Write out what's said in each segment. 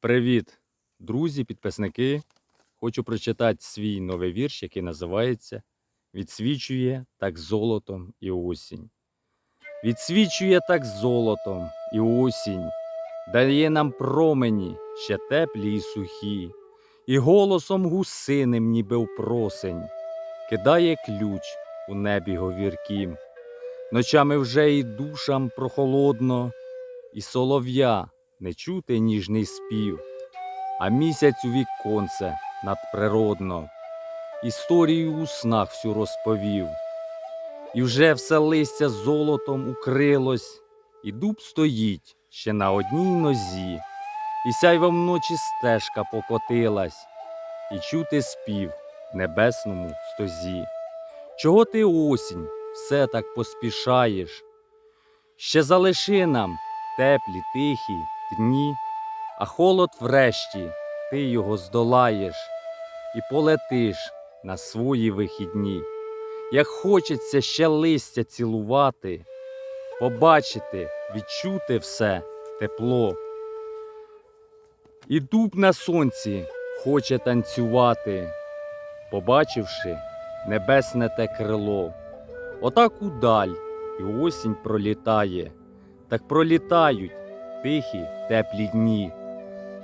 Привіт, друзі, підписники. Хочу прочитати свій новий вірш, який називається Відсвічує так золотом і осінь. Відсвічує так золотом і осінь, дає нам промені ще теплі і сухі, і голосом гусиним, ніби в просень, кидає ключ у небі говіркім. Ночами вже і душам прохолодно, і солов'я не чути ніжний спів, а місяць у віконце надприродно, історію у снах всю розповів. І вже все листя золотом укрилось, і дуб стоїть ще на одній нозі, і сяйва вночі стежка покотилась, і чути спів в небесному стозі. Чого ти осінь все так поспішаєш? Ще залиши нам теплі, тихі дні, а холод врешті ти його здолаєш і полетиш на свої вихідні. Як хочеться ще листя цілувати, побачити, відчути все тепло. І дуб на сонці хоче танцювати, побачивши небесне те крило. Отак удаль і осінь пролітає, так пролітають тихі теплі дні.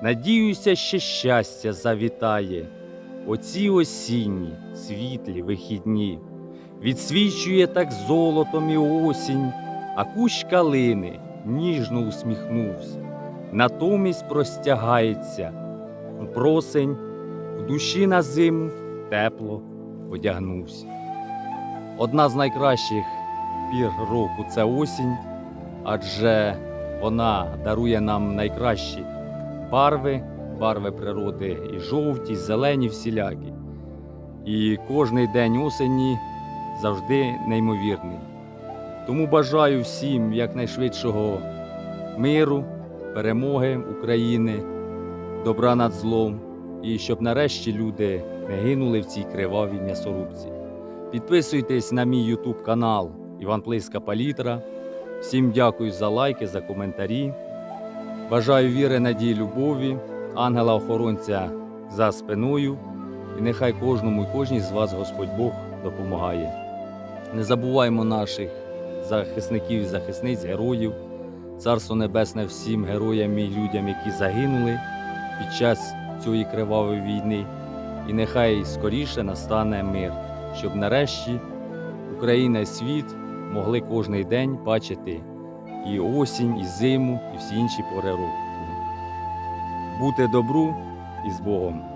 Надіюся, ще щастя завітає. Оці осінні світлі вихідні. Відсвічує так золотом і осінь, а кущ калини ніжно усміхнувся. Натомість простягається просень, в душі на зиму тепло одягнувся. Одна з найкращих пір року це осінь, адже вона дарує нам найкращі барви, барви природи і жовті, і зелені, всілякі. І кожний день осені завжди неймовірний. Тому бажаю всім якнайшвидшого миру, перемоги України, добра над злом, і щоб нарешті люди не гинули в цій кривавій м'ясорубці. Підписуйтесь на мій YouTube канал Іван Плиска Палітра. Всім дякую за лайки, за коментарі. Бажаю віри, надії, любові, ангела-охоронця за спиною. І нехай кожному і кожній з вас Господь Бог допомагає. Не забуваймо наших захисників і захисниць, героїв. Царство Небесне всім героям і людям, які загинули під час цієї кривавої війни. І нехай скоріше настане мир, щоб нарешті Україна і світ могли кожний день бачити і осінь, і зиму, і всі інші пори року. Бути добру і з Богом.